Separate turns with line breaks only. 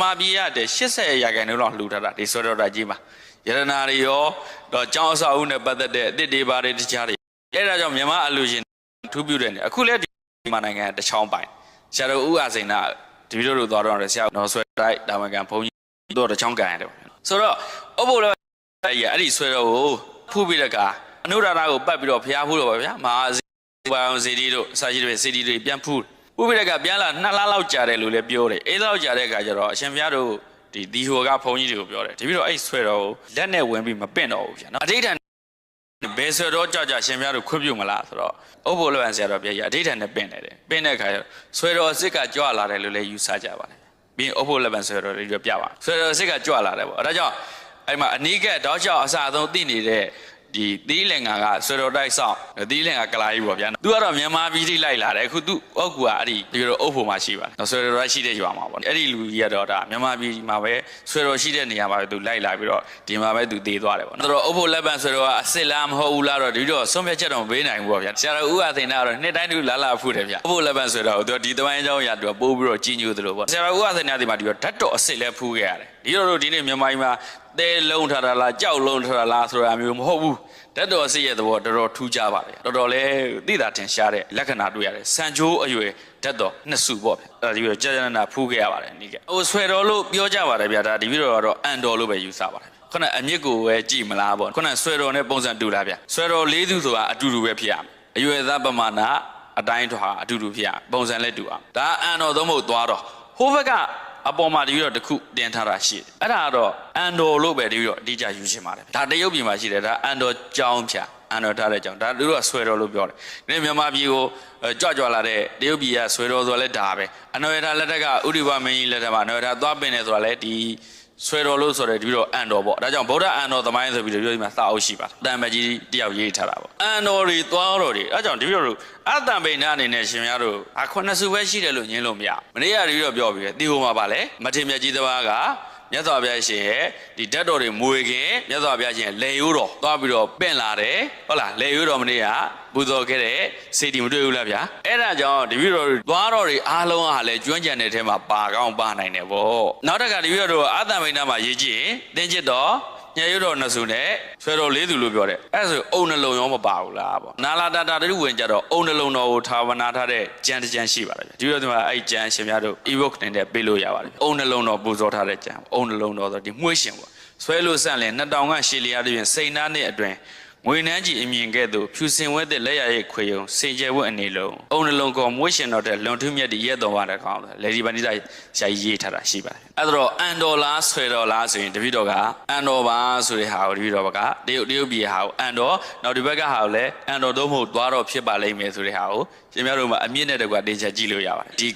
မြန်မာပြည်ရတဲ့80ရာခိုင်နှုန်းလောက်လှူထားတာဒီဆွဲတော်တာကြီးမှာရတနာတွေရောတော့ကျောင်းအဆောက်အဦနဲ့ပတ်သက်တဲ့အသစ်တွေပါတယ်တခြားတွေအဲ့ဒါကြောင့်မြန်မာအလူရှင်ထူးပြုတဲ့နေအခုလည်းဒီမြန်မာနိုင်ငံတချောင်းပိုင်ဆရာတော်ဦးအစိန်နာဒီဗီဒီယိုတို့သွားတော့တယ်ဆရာတော်ဆွဲတိုက်တာဝန်ခံဘုန်းကြီးတို့တချောင်းကန်ရတယ်ပေါ့ဆိုတော့အဖို့လည်းအဲ့ဒီအဲ့ဒီဆွဲတော်ကိုဖူးပြီးတဲ့ကအနုရာဓကိုပတ်ပြီးတော့ဖျားဖူးတော့ပါဗျာမဟာဇီဝအောင်ဇီဒီတို့အစာရှိတွေစီဒီတွေပြန်ဖူး ဥပိဒကပြန်လာနှစ်လလောက်ကြာတယ်လို့လည်းပြောတယ်အေးလောက်ကြာတဲ့အခါကျတော့အရှင်ဘုရားတို့ဒီဒီဟိုကဘုန်းကြီးတွေကိုပြောတယ်တပည့်တော်အဲ့ဆွဲတော်ကိုလက်နဲ့ဝင်ပြီးမပင့်တော့ဘူးဗျာနော်အဋိဌာန်ဘယ်ဆွဲတော်ကြောက်ကြရှင်ဘုရားတို့ခွင့်ပြုမလားဆိုတော့ဥပ္ပိုလ်လဝံဆရာတော်ပြကြီးအဋိဌာန်နဲ့ပင့်တယ်တယ်ပင့်တဲ့အခါကျတော့ဆွဲတော်အစ်စ်ကကြွလာတယ်လို့လည်းယူဆကြပါတယ်ပြီးရင်ဥပ္ပိုလ်လဝံဆွဲတော်တွေပြပြပါဆွဲတော်အစ်စ်ကကြွလာတယ်ပေါ့အဲဒါကြောင့်အဲ့မှာအနီးကပ်တောက်လျှောက်အစာအဆုံးသိနေတဲ့ ဒီသီးလင်္ကာကဆွေတော်တိုက်ဆောင်သီးလင်္ကာကလာကြီးပေါ့ဗျာသူကတော့မြန်မာပြည်ထိလိုက်လာတယ်အခုသူအုတ်ကူကအဲ့ဒီဒီလိုအုတ်ဖို့မှာရှိပါတယ်ဆွေတော်တိုက်ရှိတဲ့ရွာမှာပေါ့အဲ့ဒီလူကြီးကတော့ဒါမြန်မာပြည်မှာပဲဆွေတော်ရှိတဲ့နေရာမှာပဲသူလိုက်လာပြီးတော့ဒီမှာပဲသူတည်သွားတယ်ပေါ့နော်သူတို့အုတ်ဖို့လက်ပံဆွေတော်ကအစ်စ်လားမဟုတ်ဘူးလားတော့ဒီတော့ဆုံးဖြတ်ချက်တော့မပေးနိုင်ဘူးပေါ့ဗျာဆရာတော်ဦးအသိန်းကတော့နှစ်တိုင်းသူလာလာဖူးတယ်ဗျာအုတ်ဖို့လက်ပံဆွေတော်ကိုသူကဒီတပိုင်းအကြောင်းအရာသူကပိုးပြီးတော့ကြီးညိုသလိုပေါ့ဆရာတော်ဦးအသိန်းကဒီမှာဒီတော့ဓာတ်တော်အစ်စ်လဲဖူးခဲ့ရတယ် ဒီတော့တို့ဒီနေ့မြန်မာပြည်မှာသဲလုံးထားတာလားကြောက်လုံးထားတာလားဆိုတာမျိုးမဟုတ်ဘူးတတ်တော်အစစ်ရဲ့သဘောတော်တော်ထူးခြားပါတယ်တော်တော်လေးသိတာထင်ရှားတဲ့လက္ခဏာတွေ့ရတယ်စံချိုးအရွယ်တတ်တော်နှစ်စုပေါ့ဗျအဲ့ဒါဒီပြီးတော့ကြာကြာနာနာဖူးခဲ့ရပါတယ်အနိကဟိုဆွဲတော်လို့ပြောကြပါတယ်ဗျာဒါဒီပြီးတော့ကတော့အန်တော်လို့ပဲယူဆပါတယ်ခုနအမြင့်ကိုပဲကြည်မလားပေါ့ခုနဆွဲတော်နဲ့ပုံစံတူလားဗျဆွဲတော်လေးစုဆိုတာအတူတူပဲဖြစ်ရမယ်အရွယ်သားပမာဏအတိုင်းထွာအတူတူဖြစ်ရပုံစံလည်းတူအောင်ဒါအန်တော်သုံးဖို့သွားတော့ဟိုဘက်က အပေါ်မှာတပြီးတော့တစ်ခုတင်ထားတာရှိတယ်အဲ့ဒါကတော့အန်တော်လို့ပဲတပြီးတော့အတိအကျယူရှင်းပါတယ်ဒါတရုတ်ပြည်မှာရှိတယ်ဒါအန်တော်ကြောင်းဖြာအန်တော်ထားတဲ့ကြောင်းဒါသူတို့ကဆွဲတော်လို့ပြောတယ်ဒီနေ့မြန်မာပြည်ကိုကြွကြွလာတဲ့တရုတ်ပြည်ကဆွဲတော်ဆိုလည်းဒါပဲအနော်ရထာလက်ထက်ကဥရိဘမင်းကြီးလက်ထက်မှာအနော်ရထာသွားပင်နေဆိုတာလည်းဒီ ဆွဲတော်လို့ဆိုတဲ့ဒီလိုအန်တော်ပေါ့ဒါကြောင့်ဗုဒ္ဓအန်တော်သမိုင်းဆိုပြီးတော့ဒီမှာစာအုပ်ရှိပါတယ်တန်မကြီးတယောက်ရေးထားတာပေါ့အန်တော်တွေသွားတော်တွေအဲကြောင့်ဒီလိုလိုအတန်ပိန်နာအနေနဲ့ရှင်များတို့အခုနှစ်စုပဲရှိတယ်လို့ညင်းလို့မရမနေ့ကတည်းကပြောပြီးတယ်ဒီဟိုမှာပါလေမထေမြတ်ကြီးတစ်ပါးက မြတ်စွာဘုရားရှင်ရဲ့ဒီဓာတ်တော်တွေမွေခင်မြတ်စွာဘုရားရှင်လေရိုးတော်သွားပြီးတော့ပင့်လာတယ်ဟုတ်လားလေရိုးတော်မနေ့ကပူဇော်ခဲ့တဲ့စေတီမတွေ့ဘူးလားဗျာအဲ့ဒါကြောင့်တပည့်တော်သွားတော်တွေအားလုံးကလည်းကျွမ်းကြံတဲ့ထဲမှာပါကောင်းပါနိုင်တယ်ဗောနောက်တစ်ခါတပည့်တော်အာသံမိန်နာမှာရေးကြည့်ရင်တင်းချစ်တော် ညရွတော်နှစ်စုနဲ့ဆွဲတော်လေးသူလို့ပြောတယ်အဲ့ဒါဆိုအုံနှလုံးရောမပါဘူးလားပေါ့နာလာတာတာတူဝင်ကြတော့အုံနှလုံးတော်ကိုထာဝနာထားတဲ့ကြံတစ်ကြံရှိပါတယ်ဒီလိုဒီမှာအဲ့ကြံရှင်များတို့ evoke နေတဲ့ပေးလို့ရပါတယ်အုံနှလုံးတော်ပူဇော်ထားတဲ့ကြံအုံနှလုံးတော်ဆိုဒီမှုှရှင်ပေါ့ဆွဲလို့ဆန့်လင်နှစ်တောင်ကရှည်လျားတွင်စိန်နာနဲ့အတွင် ငွေနှမ်းကြီးအမြင်ကဲ့သို့ဖြူစင်ဝဲတဲ့လက်ရရဲ့ခွေယုံစင်ကြယ်ဝတ်အနေလုံးအုံနှလုံးကောမွေးရှင်တော်တဲ့လွန်ထူးမြတ်ဒီရဲ့တော်ပါတဲ့ကောင်းလေဒီပဏိတရှာရေးထားတာရှိပါတယ်အဲ့တော့အန်ဒေါ်လားဆွဲဒေါ်လားဆိုရင်တပိတော်ကအန်ဒေါ်ပါဆိုတဲ့ဟာကိုတပိတော်ဘကတရုတ်တရုတ်ပြည်ဟာကိုအန်ဒေါ်နောက်ဒီဘက်ကဟာကိုလည်းအန်ဒေါ်တော့မဟုတ်သွားတော့ဖြစ်ပါလိမ့်မယ်ဆိုတဲ့ဟာကိုရှင်များတို့မှာအမြင့်နဲ့တကွာတင်ချက်ကြည့်လို့ရပါတယ်ဒီ